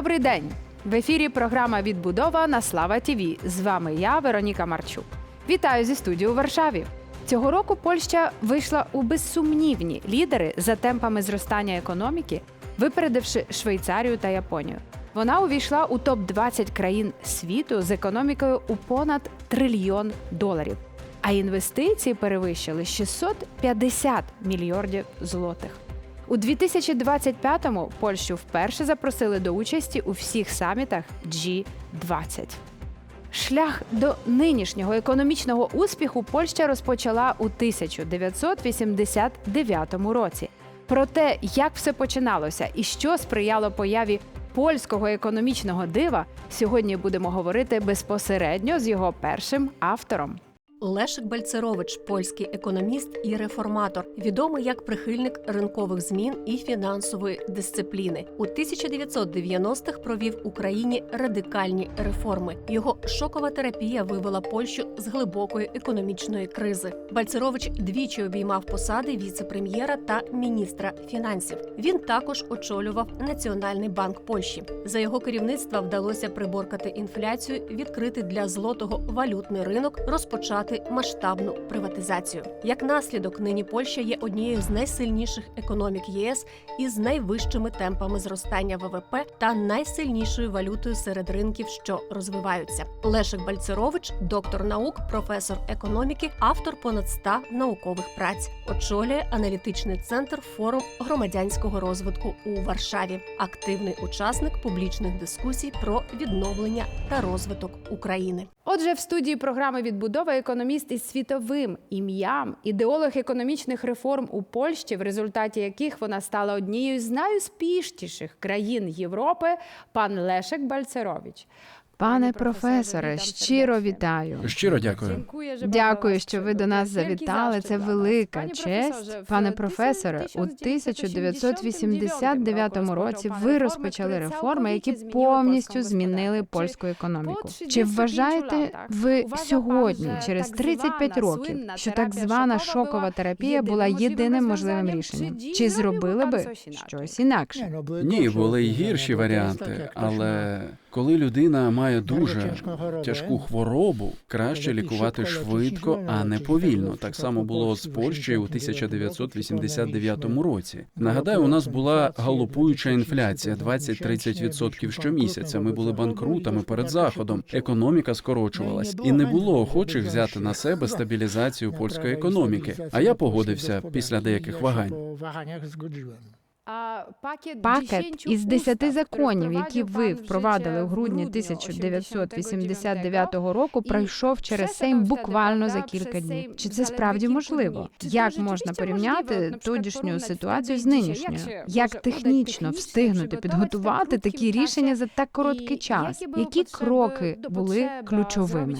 Добрий день! В ефірі програма Відбудова на Слава Тіві. З вами я, Вероніка Марчук. Вітаю зі студії у Варшаві. Цього року Польща вийшла у безсумнівні лідери за темпами зростання економіки, випередивши Швейцарію та Японію. Вона увійшла у топ 20 країн світу з економікою у понад трильйон доларів. А інвестиції перевищили 650 мільярдів злотих. У 2025-му Польщу вперше запросили до участі у всіх самітах G20. Шлях до нинішнього економічного успіху Польща розпочала у 1989 році. Про те, як все починалося і що сприяло появі польського економічного дива, сьогодні будемо говорити безпосередньо з його першим автором. Лешик Бальцерович, польський економіст і реформатор, відомий як прихильник ринкових змін і фінансової дисципліни. У 1990-х провів Україні радикальні реформи. Його шокова терапія вивела Польщу з глибокої економічної кризи. Бальцерович двічі обіймав посади віце-прем'єра та міністра фінансів. Він також очолював Національний банк Польщі. За його керівництва вдалося приборкати інфляцію, відкрити для злотого валютний ринок, розпочати масштабну приватизацію. Як наслідок, нині Польща є однією з найсильніших економік ЄС із найвищими темпами зростання ВВП та найсильнішою валютою серед ринків, що розвиваються. Лешик Бальцерович, доктор наук, професор економіки, автор понад 100 наукових праць, очолює аналітичний центр форум громадянського розвитку у Варшаві, активний учасник публічних дискусій про відновлення та розвиток України. Отже, в студії програми відбудова економіст із світовим ім'ям, ідеолог економічних реформ у Польщі, в результаті яких вона стала однією з найуспішніших країн Європи, пан Лешек Бальцерович. Пане професоре, щиро вітаю. Щиро дякую. Дякую, що ви до нас завітали. Це велика честь. Пане професоре, у 1989 році ви розпочали реформи, які повністю змінили польську економіку. Чи вважаєте ви сьогодні, через 35 років, що так звана шокова терапія була єдиним можливим рішенням? Чи зробили би щось інакше? Ні, були й гірші варіанти, але коли людина має дуже тяжку хворобу, краще лікувати швидко, а не повільно. Так само було з Польщею у 1989 році. Нагадаю, у нас була галопуюча інфляція 20-30% щомісяця. Ми були банкрутами перед заходом. Економіка скорочувалась, і не було охочих взяти на себе стабілізацію польської економіки. А я погодився після деяких вагань. Пакет із 10 законів, які ви впровадили у грудні 1989 року, пройшов через Сейм буквально за кілька днів. Чи це справді можливо? Як можна порівняти тодішню ситуацію з нинішньою? Як технічно встигнути підготувати такі рішення за так короткий час? Які кроки були ключовими?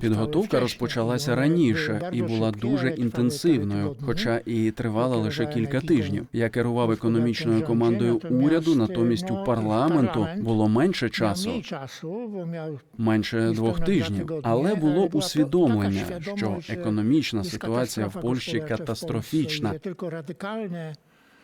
Підготовка розпочалася раніше і була дуже інтенсивною, хоча і тривала лише кілька тижнів. Я керував економічною командою уряду, натомість у парламенту було менше часу, менше двох тижнів. Але було усвідомлення, що економічна ситуація в Польщі катастрофічна,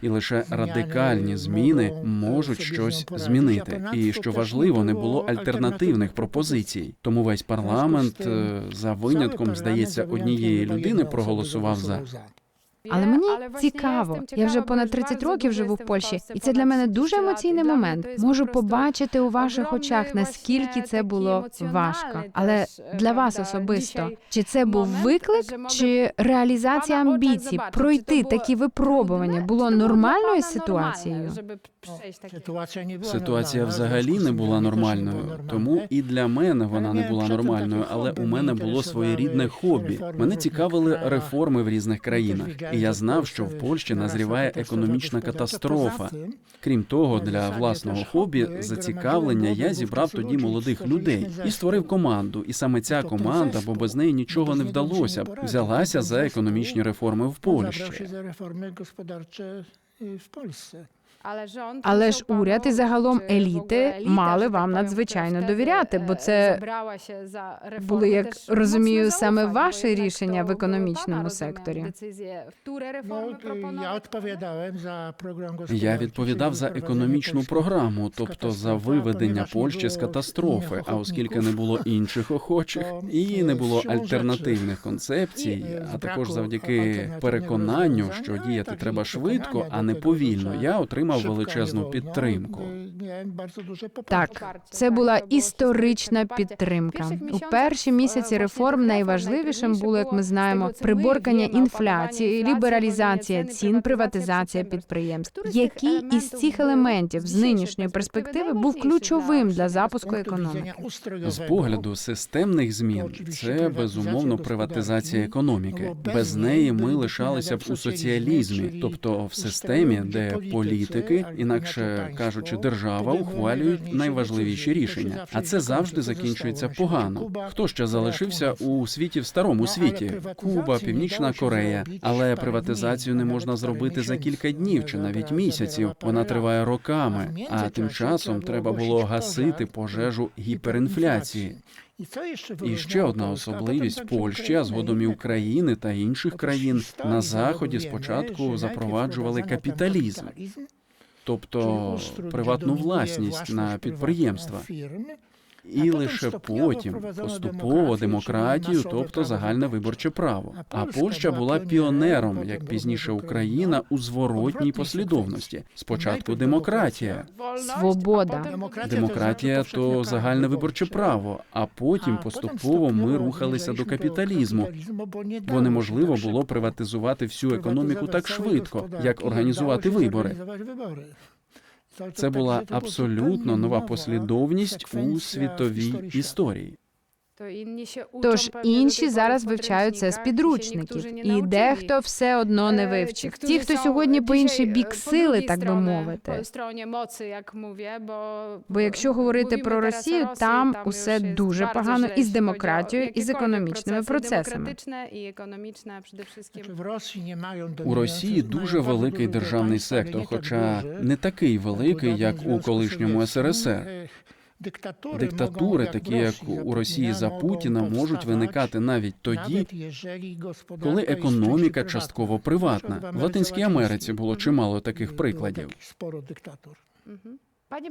і лише радикальні зміни можуть щось змінити. І що важливо, не було альтернативних пропозицій. Тому весь парламент е, за винятком здається однієї людини проголосував за. Але мені цікаво. Я вже понад 30 років живу в Польщі, і це для мене дуже емоційний момент. Можу побачити у ваших очах, наскільки це було важко. Але для вас особисто чи це був виклик, чи реалізація амбіцій пройти такі випробування було нормальною ситуацією? Ситуація взагалі не була нормальною, тому і для мене вона не була нормальною. Але у мене було своєрідне хобі. Мене цікавили реформи в різних країнах, і я знав, що в Польщі назріває економічна катастрофа. Крім того, для власного хобі зацікавлення я зібрав тоді молодих людей і створив команду. І саме ця команда, бо без неї нічого не вдалося б, взялася за економічні реформи в Польщі. Але ж уряд і загалом еліти мали вам надзвичайно довіряти, бо це були, як розумію, саме ваше рішення в економічному секторі. Za program Я відповідав за економічну програму, тобто за виведення Польщі з катастрофи. А оскільки не було інших охочих і не е, було альтернативних концепцій, е, а також завдяки переконанню, що діяти треба швидко, а не повільно, я отримав szybko величезну підтримку. Так, це була історична підтримка. У перші місяці реформ найважливішим було, як ми знаємо, приборкання інфляції, лібералізація цін, приватизація підприємств. Який із цих елементів з нинішньої перспективи був ключовим для запуску економіки? З погляду системних змін це безумовно приватизація економіки. Без неї ми лишалися б у соціалізмі, тобто в системі, де політики, інакше кажучи, держава ухвалюють найважливіші рішення. А це завжди закінчується погано. Хто ще залишився у світі в старому світі? Куба, Північна Корея. Але приватизацію не можна зробити за кілька днів чи навіть місяців. Вона триває роками. А тим часом треба було гасити пожежу гіперінфляції. І ще одна особливість Польщі, а згодом і України та інших країн на заході спочатку запроваджували капіталізм, тобто приватну власність на підприємства. І лише потім поступово демократію, тобто загальне виборче право. А Польща була піонером, як пізніше Україна, у зворотній послідовності. Спочатку демократія, Свобода. демократія то загальне виборче право, а потім поступово ми рухалися до капіталізму. Бо неможливо було приватизувати всю економіку так швидко, як організувати вибори. Це була абсолютно нова послідовність у світовій історії. Тож інші зараз вивчають це з підручників, і дехто все одно не вивчив. Ті, хто сьогодні по інший бік сили, так би мовити. Бо якщо говорити про Росію, там усе дуже погано і з демократією, і з економічними процесами. У Росії дуже великий державний сектор, хоча не такий великий, як у колишньому СРСР. Диктатури, такі як у Росії за Путіна, можуть виникати навіть тоді, коли економіка частково приватна. В Латинській Америці було чимало таких прикладів.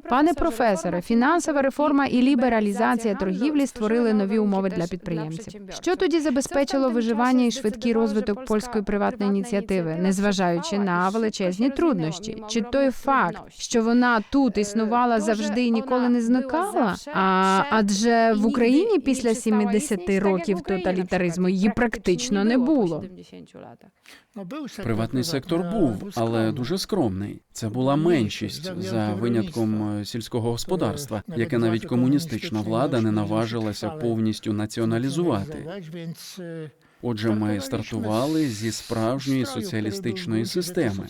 Пане професоре, фінансова реформа і лібералізація торгівлі створили нові умови для підприємців. Що тоді забезпечило виживання і швидкий розвиток польської приватної ініціативи, незважаючи на величезні труднощі? Чи той факт, що вона тут існувала завжди і ніколи не зникала? А адже в Україні після 70 років тоталітаризму її практично не було. Приватний сектор був, але дуже скромний. Це була меншість за винятком е, сільського господарства, яке навіть комуністична влада не наважилася повністю націоналізувати. Отже, ми стартували зі справжньої соціалістичної системи.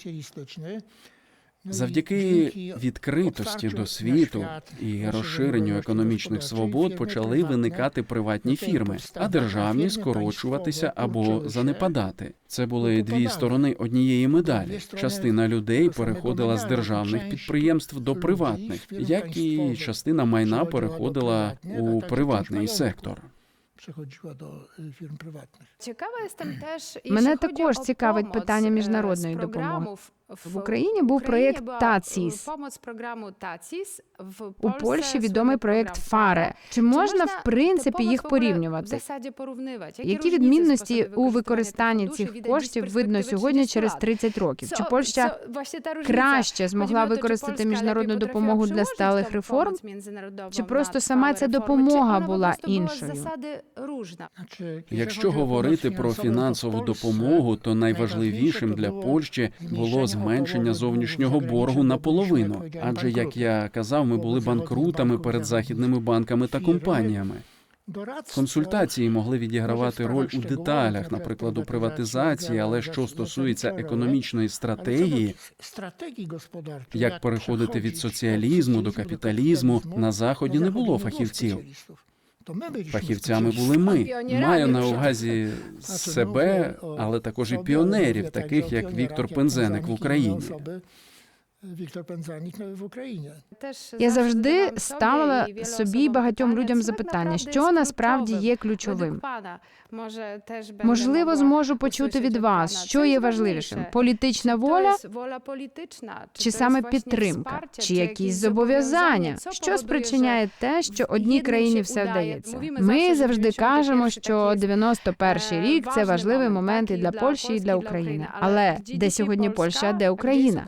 Завдяки відкритості до світу і розширенню економічних свобод почали виникати приватні фірми, а державні скорочуватися або занепадати. Це були дві сторони однієї медалі. Частина людей переходила з державних підприємств до приватних, як і частина майна переходила у приватний сектор. Przechodziła do y, firm prywatnych. Мене також цікавить питання міжнародної допомоги. В Україні був проєкт ТАЦІС. У Польщі відомий проєкт ФАРЕ. Чи можна в принципі їх порівнювати? Які відмінності у використанні цих коштів видно сьогодні через 30 років? Чи Польща краще змогла використати міжнародну допомогу для сталих реформ? Чи просто сама ця допомога була іншою? Якщо говорити про фінансову допомогу, то найважливішим для Польщі було зменшення зовнішнього боргу наполовину. Адже, як я казав, ми були банкрутами перед західними банками та компаніями. Консультації могли відігравати роль у деталях, наприклад, у приватизації, але що стосується економічної стратегії, як переходити від соціалізму до капіталізму, на заході не було фахівців. Фахівцями були ми. Маю на увазі себе, але також і піонерів, таких як Віктор Пензеник в Україні. Pędzanik no, w Україні. Я завжди ставила собі багатьом людям запитання, що насправді є ключовим. Можливо, зможу почути від вас, що є важливішим: політична воля чи саме підтримка, чи якісь зобов'язання, що спричиняє те, що одній країні все вдається. Ми завжди кажемо, що 91-й рік це важливий момент і для Польщі, і для України. Але де сьогодні Польща, а де Україна?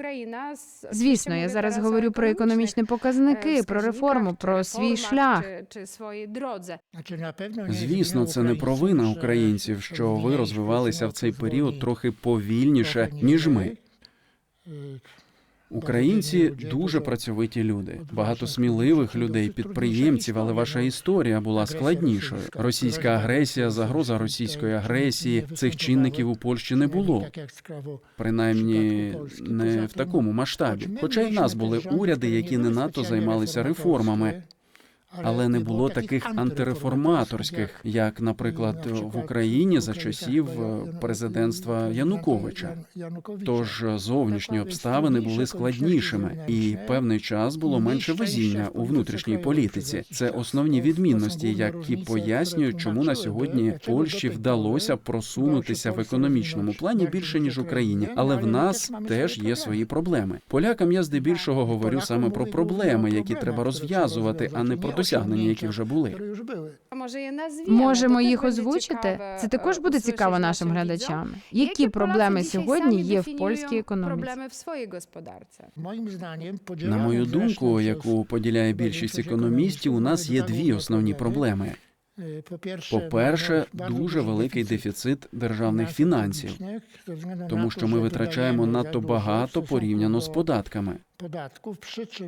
Звісно, я зараз говорю про економічні показники, про реформу, про свій шлях. чи дорозі. Значи, на певно, Звісно, це не провина українців, що що ви розвивалися в цей період трохи повільніше, ніж ми. Українці дуже працьовиті люди, багато сміливих людей, підприємців, але ваша історія була складнішою. Російська агресія, загроза російської агресії цих чинників у Польщі не було. Принаймні не в такому масштабі. Хоча й в нас були уряди, які не надто займалися реформами, але не було таких антиреформаторських, як, наприклад, в Україні за часів е, президентства Януковича. Тож зовнішні обставини були складнішими, і певний час було менше везіння у внутрішній політиці. Це основні відмінності, які пояснюють, чому на сьогодні Польщі вдалося просунутися в економічному плані більше ніж Україні. Але в нас теж є свої проблеми. Полякам я здебільшого говорю саме про проблеми, які треба розв'язувати, а не про досягнення, які вже були. Може, Можемо їх озвучити. Це також буде цікаво нашим глядачам. Які проблеми сьогодні є в польській економіці? Проблеми в своїй господарці. На мою думку, яку поділяє більшість економістів, у нас є дві основні проблеми. По-перше, дуже великий дефіцит державних фінансів, тому що ми витрачаємо надто багато порівняно з податками.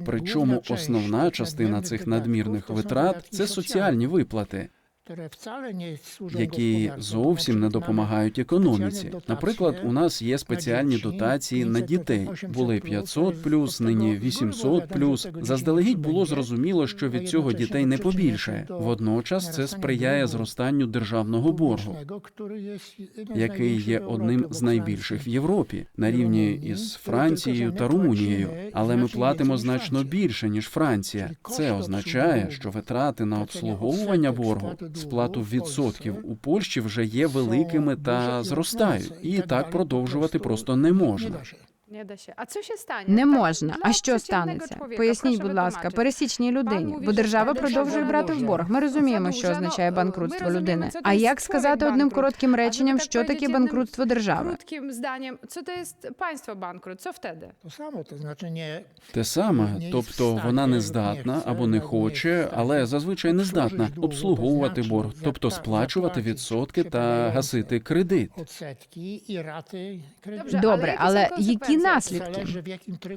Причому основна частина цих надмірних витрат це соціальні виплати, які зовсім не допомагають економіці. Наприклад, у нас є спеціальні дотації на дітей. Були 500 плюс, нині 800 плюс. Заздалегідь було зрозуміло, що від цього дітей не побільшає. Водночас це сприяє зростанню державного боргу, який є одним з найбільших в Європі на рівні із Францією та Румунією. Але ми платимо значно більше ніж Франція. Це означає, що витрати на обслуговування боргу, сплату відсотків у Польщі вже є великими та зростають, і так продовжувати просто не можна. А що ще стане? Не можна. А що станеться? Поясніть, будь ласка, пересічній людині, бо держава продовжує брати в борг. Ми розуміємо, що означає банкрутство людини. А як сказати одним коротким реченням, що таке банкрутство держави? Bankrut? Co wtedy? To samo, to znaczy nie Те саме, тобто вона не здатна або не хоче, але зазвичай не здатна обслуговувати борг, тобто сплачувати відсотки та гасити кредит. Добре, але які наслідки?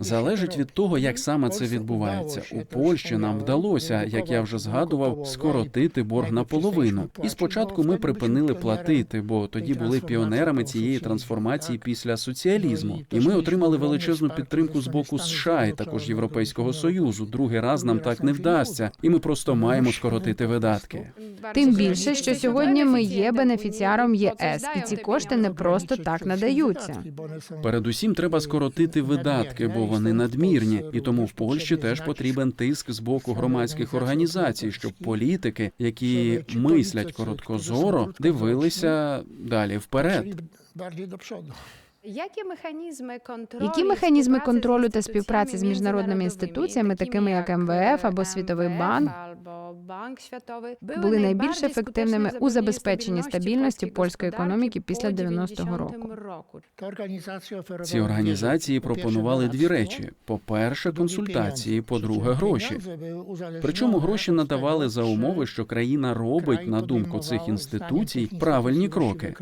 Залежить від того, як саме це відбувається. У Польщі нам вдалося, як я вже згадував, скоротити борг наполовину. І спочатку ми припинили платити, бо тоді були піонерами цієї трансформації після соціалізму. І ми отримали величезну підтримку з боку США і також Європейського союзу. Другий раз нам так не вдасться, і ми просто маємо скоротити видатки. Тим більше, що сьогодні ми є бенефіціаром ЄС, і ці кошти не просто так надаються. Передусім треба скоротити видатки, бо вони надмірні, і тому в Польщі теж потрібен тиск з боку громадських організацій, щоб політики, які мислять короткозоро, дивилися далі вперед. Які механізми контролю, Які механізми контролю та співпраці з міжнародними інституціями, такими як МВФ або Світовий банк, або були найбільш ефективними у забезпеченні стабільності польської економіки після 90-го року? Ці організації пропонували дві речі: по-перше, консультації, по-друге, гроші. Причому гроші надавали за умови, що країна робить, на думку цих інституцій, правильні кроки.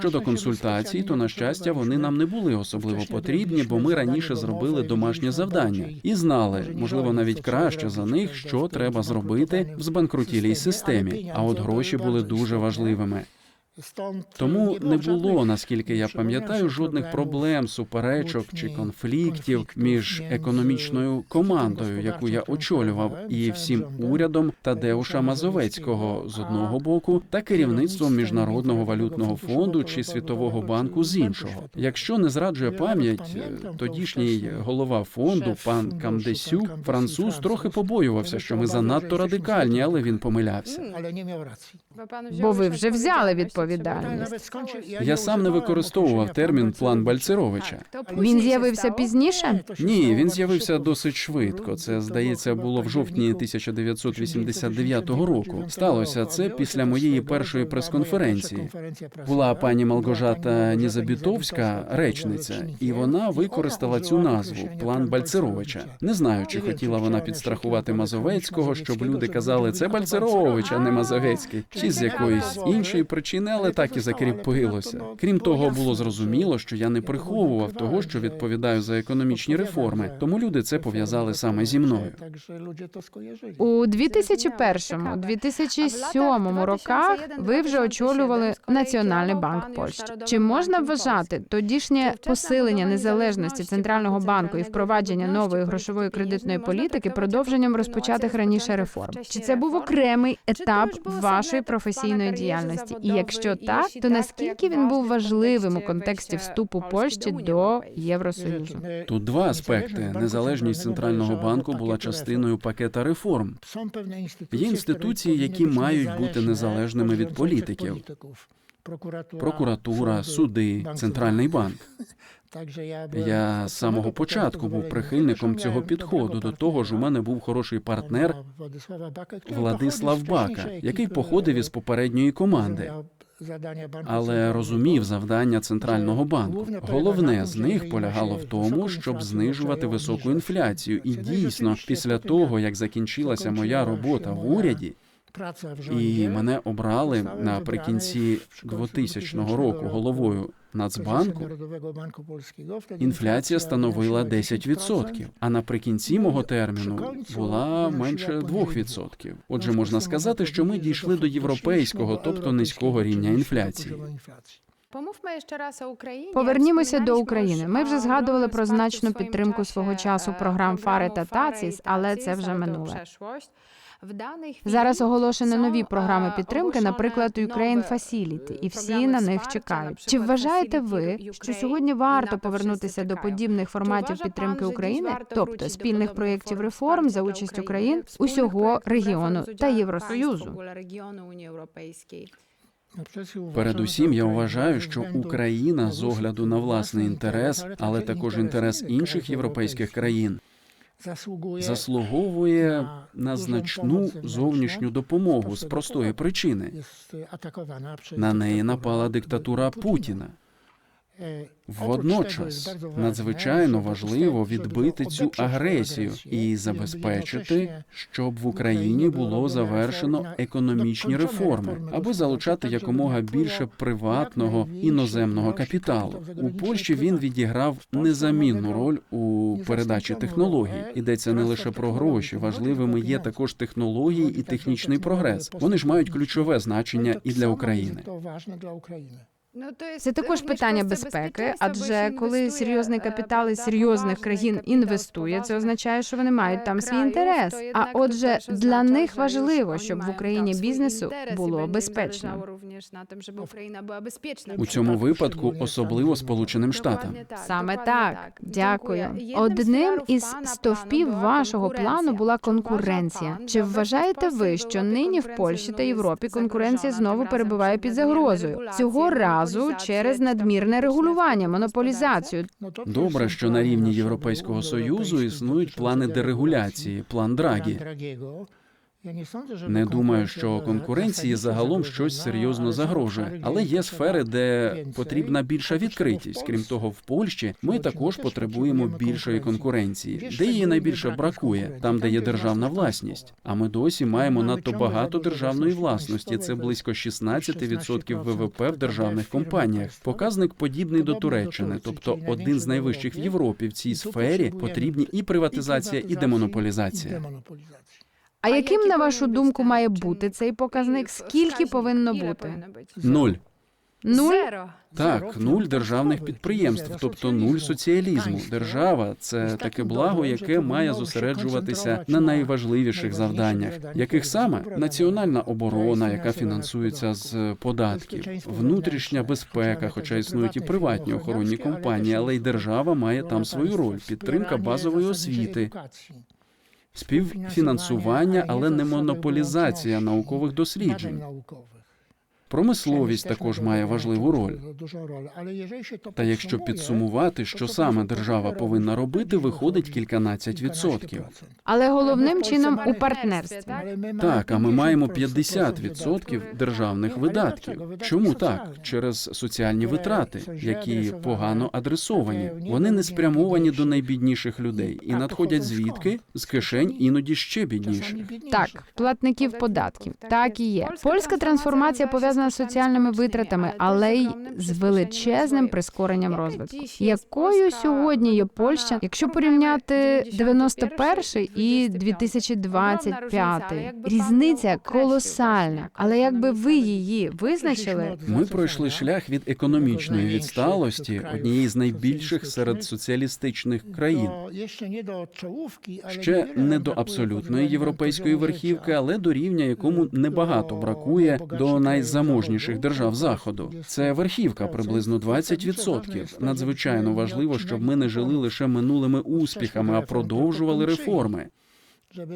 Щодо консультацій, то на щастя вони нам не були особливо потрібні, бо ми раніше зробили домашнє завдання і знали, можливо, навіть краще за них, що в треба зробити в збанкрутілій системі. А от гроші були дуже важливими. Тому не було, наскільки я пам'ятаю, жодних проблем, суперечок чи конфліктів між економічною командою, яку я очолював, і всім урядом Тадеуша Мазовецького. з одного боку, та керівництвом міжнародного валютного фонду чи світового банку з іншого. Якщо не зраджує пам'ять, тодішній голова фонду, пан Камдесю, француз, трохи побоювався, що ми занадто радикальні, але він помилявся. Бо ви вже взяли відповідальність. Я сам не використовував термін план Бальцеровича. Він з'явився пізніше? Ні, він з'явився досить швидко. Це здається було в жовтні 1989 року. Сталося це після моєї першої прес-конференції. Була пані Малгожата Нізабітовська, речниця, і вона використала цю назву план Бальцеровича. Не знаю, чи хотіла вона підстрахувати Мазовецького, щоб люди казали це Бальцерович, а не Мазовецький, чи з якоїсь іншої причини, але так і закріпилося. Крім того, було зрозуміло, що я не приховував того, що відповідаю за економічні реформи, тому люди це пов'язали саме зі мною. У 2001-2007 роках ви вже очолювали Національний банк Польщі. Чи можна вважати тодішнє посилення незалежності центрального банку і впровадження нової грошової кредитної політики продовженням розпочатих раніше реформ? Чи це був окремий етап вашої професійної діяльності? І якщо так, то наскільки він був важливим у контексті вступу Польщі до Євросоюзу? Тут два аспекти. Незалежність центрального банку була частиною пакета реформ. Є інституції, які мають бути незалежними від політиків. Прокуратура, суди, центральний банк. Я з самого початку був прихильником цього підходу. До того ж, у мене був хороший партнер Владислав Бака, який походив із попередньої команди, але розумів завдання центрального банку. Головне з них полягало в тому, щоб знижувати високу інфляцію. І дійсно, після того як закінчилася моя робота в уряді, і мене обрали наприкінці 2000 року головою Нацбанку. Інфляція становила 10%, а наприкінці мого терміну була менше 2%. Отже, можна сказати, що ми дійшли до європейського, тобто низького рівня інфляції. Повернімося до України. Ми вже згадували про значну підтримку свого часу програм ФАРи та ТАЦІС, але це вже минуле. Зараз оголошено нові програми підтримки, наприклад, Ukraine Facility, і всі на них чекають. Чи вважаєте ви, що сьогодні варто повернутися до подібних форматів підтримки України, тобто спільних проєктів реформ за участю країн усього регіону та Євросоюзу? Передусім, я вважаю, що Україна з огляду на власний інтерес, але також інтерес інших європейських країн, заслуговує на значну зовнішню допомогу з простої причини. На неї напала диктатура Путіна. Водночас надзвичайно важливо відбити цю агресію і забезпечити, щоб в Україні було завершено економічні реформи, аби залучати якомога більше приватного іноземного капіталу. У Польщі він відіграв незамінну роль у передачі технологій. Йдеться не лише про гроші, важливими є також технології і технічний прогрес. Вони ж мають ключове значення і для України. Це також питання безпеки, адже коли серйозний капітал із серйозних країн інвестує, це означає, що вони мають там свій інтерес. А отже, для них важливо, щоб в Україні бізнесу було безпечно. У цьому випадку особливо Сполученим Штатам. Саме так, дякую. Одним із стовпів вашого плану була конкуренція. Чи вважаєте ви, що нині в Польщі та Європі конкуренція знову перебуває під загрозою цього разу через надмірне регулювання, монополізацію? Добре, що на рівні Європейського союзу існують плани дерегуляції, план Драгі. Не думаю, що конкуренції загалом щось серйозно загрожує, але є сфери, де потрібна більша відкритість. Крім того, в Польщі ми також потребуємо більшої конкуренції, де її найбільше бракує, там, де є державна власність. А ми досі маємо надто багато державної власності. Це близько 16% ВВП в державних компаніях. Показник подібний до Туреччини, тобто один з найвищих в Європі. В цій сфері потрібні і приватизація, і демонополізація. А яким на вашу думку має бути цей показник? Скільки повинно бути? Нуль. Нуль? Так, нуль державних підприємств, тобто нуль соціалізму. Держава це таке благо, яке має зосереджуватися на найважливіших завданнях, яких саме національна оборона, яка фінансується з податків, внутрішня безпека, хоча існують і приватні охоронні компанії, але й держава має там свою роль, підтримка базової освіти, співфінансування, але не монополізація наукових досліджень. Промисловість також має важливу роль. Та якщо підсумувати, що саме держава повинна робити, виходить кільканадцять відсотків. Але головним чином у партнерстві. Так, а ми маємо 50% державних видатків. Чому так? Через соціальні витрати, які погано адресовані. Вони не спрямовані до найбідніших людей і надходять звідки з кишень іноді ще бідніших. Так, платників податків. Так і є. Польська трансформація пов'язана з соціальними витратами, але й з величезним прискоренням розвитку. Якою сьогодні є Польща, якщо порівняти 91-й і 2025-й? Різниця колосальна. Але якби ви її визначили, Ми пройшли шлях від економічної відсталості, однієї з найбільших серед соціалістичних країн. Ще не до абсолютної європейської верхівки, але до рівня, якому небагато бракує до найзаможніших держав заходу. Це верхівка приблизно 20%. Надзвичайно важливо, щоб ми не жили лише минулими успіхами, а продовжували реформи.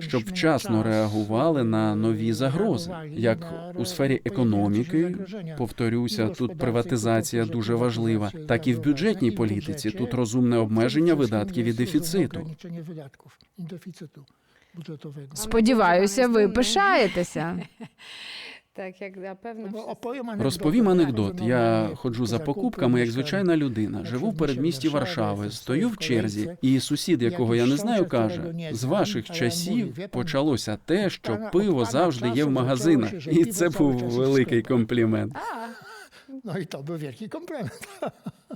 щоб вчасно реагували на нові загрози, як у сфері економіки. Повторюся, тут приватизація дуже важлива, так і в бюджетній політиці. Тут розумне обмеження видатків і дефіциту. сподіваюся, ви пишаєтеся. Так, як напевно. Розповім анекдот. Я ходжу за покупками як звичайна людина. Живу в передмісті Варшави, стою в черзі, і сусід, якого я не знаю, каже: з ваших часів почалося те, що пиво завжди є в магазинах, і це був великий комплімент. No i to był wielki komplement.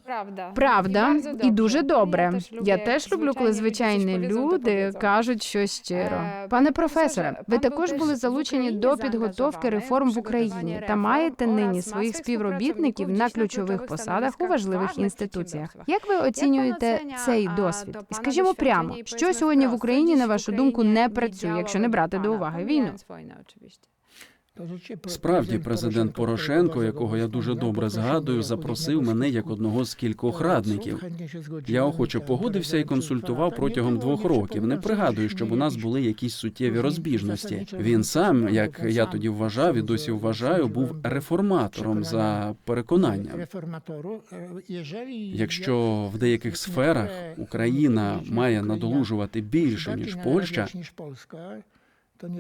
Правда. Правда, і дуже добре. Я люблю, теж люблю, коли звичайні люди кажуть щось щиро. Е, Пане професоре, ви також були залучені до підготовки реформ в Україні та маєте нині своїх співробітників на ключових посадах у важливих інституціях. Як ви оцінюєте цей досвід? І скажімо прямо, що сьогодні в Україні, на вашу думку, не працює, якщо не брати до уваги війну? Справді, президент Порошенко, якого я дуже добре згадую, запросив мене як одного з кількох радників. Я охоче погодився і консультував протягом двох років. Не пригадую, щоб у нас були якісь суттєві розбіжності. Він сам, як я тоді вважав і досі вважаю, був реформатором за переконанням. Якщо в деяких сферах Україна має надолужувати більше ніж Польща,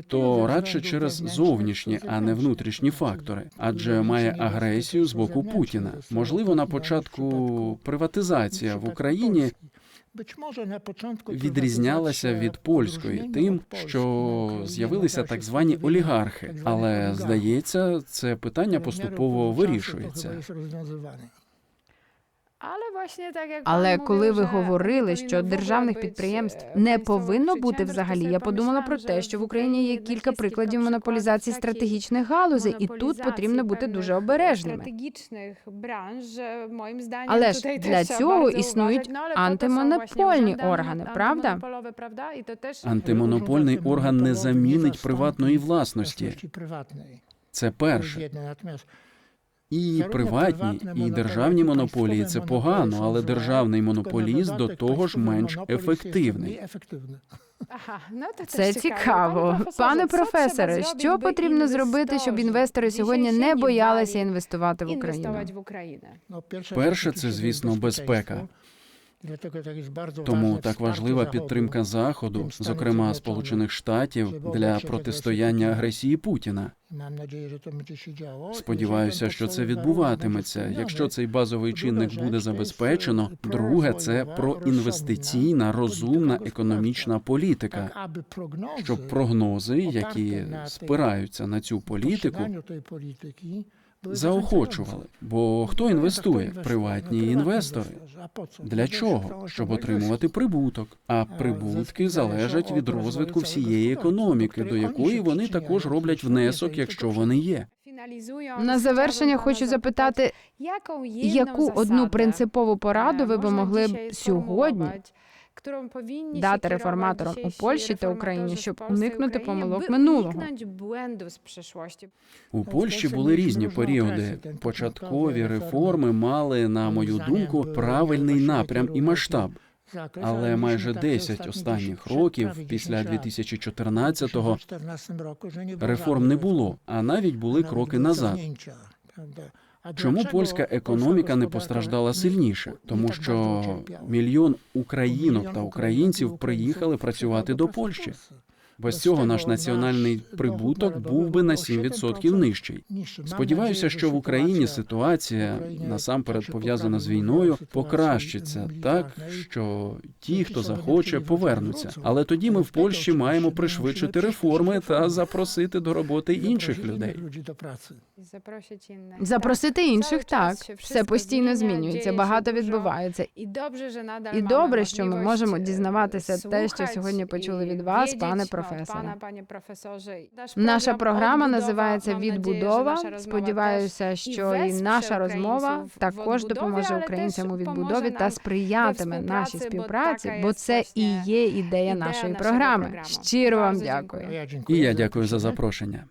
то радше через зовнішні, а не внутрішні фактори, адже має агресію з боку Путіна. Можливо, на початку приватизація в Україні відрізнялася від польської тим, що з'явилися так звані олігархи. Але здається, це питання поступово вирішується. Але власне так як Але коли ви говорили, що державних підприємств e, не повинно бути взагалі, я подумала про те, що в Україні є кілька прикладів монополізації стратегічних галузей, і тут потрібно бути дуже обережними. moim Але ж для цього існують to są антимонопольні органи, правда? антимонопольові, правда? І то теж Антимонопольний орган не замінить приватної власності. Це перше. І приватні, і державні монополії це погано, але державний монополіст до того ж менш ефективний. Ну, Це цікаво. Пане професоре, що потрібно зробити, щоб інвестори сьогодні не боялися інвестувати в Україну? інвестувати в Україну? Перше, це, звісно, безпека. Тому так важлива підтримка Заходу, зокрема Сполучених Штатів, для протистояння агресії Путіна. Сподіваюся, що це відбуватиметься. Якщо цей базовий чинник буде забезпечено, друге це проінвестиційна, розумна економічна політика, щоб прогнози, які спираються на цю політику, заохочували. Бо хто інвестує? Приватні інвестори. Для чого? Щоб отримувати прибуток. А прибутки залежать від розвитку всієї економіки, до якої вони також роблять внесок якщо вони є. На завершення хочу запитати, яку одну принципову пораду ви би могли б сьогодні дати реформаторам у Польщі та Україні, щоб уникнути помилок минулого? У Польщі були різні періоди. Початкові реформи мали, на мою думку, правильний напрям і масштаб. Але майже 10 останніх років після 2014-го реформ не було, а навіть були кроки назад. Чому польська економіка не постраждала сильніше? Тому що мільйон українок та українців приїхали працювати до Польщі. Без цього наш національний прибуток був би на 7% нижчий. Сподіваюся, що в Україні ситуація насамперед пов'язана з війною покращиться так, що ті, хто захоче, повернуться. Але тоді ми в Польщі маємо пришвидшити реформи та запросити до роботи інших людей. запросити інших? Так, все постійно змінюється, багато відбувається. І добре, що ми можемо дізнаватися те, що сьогодні почули від вас, пане професоре. Наш Наша програма називається Відбудова. Сподіваюся, що і наша розмова також допоможе українцям у відбудові та сприятиме нашій співпраці, бо це і є ідея нашої програми. Щиро вам дякую. І я дякую за запрошення.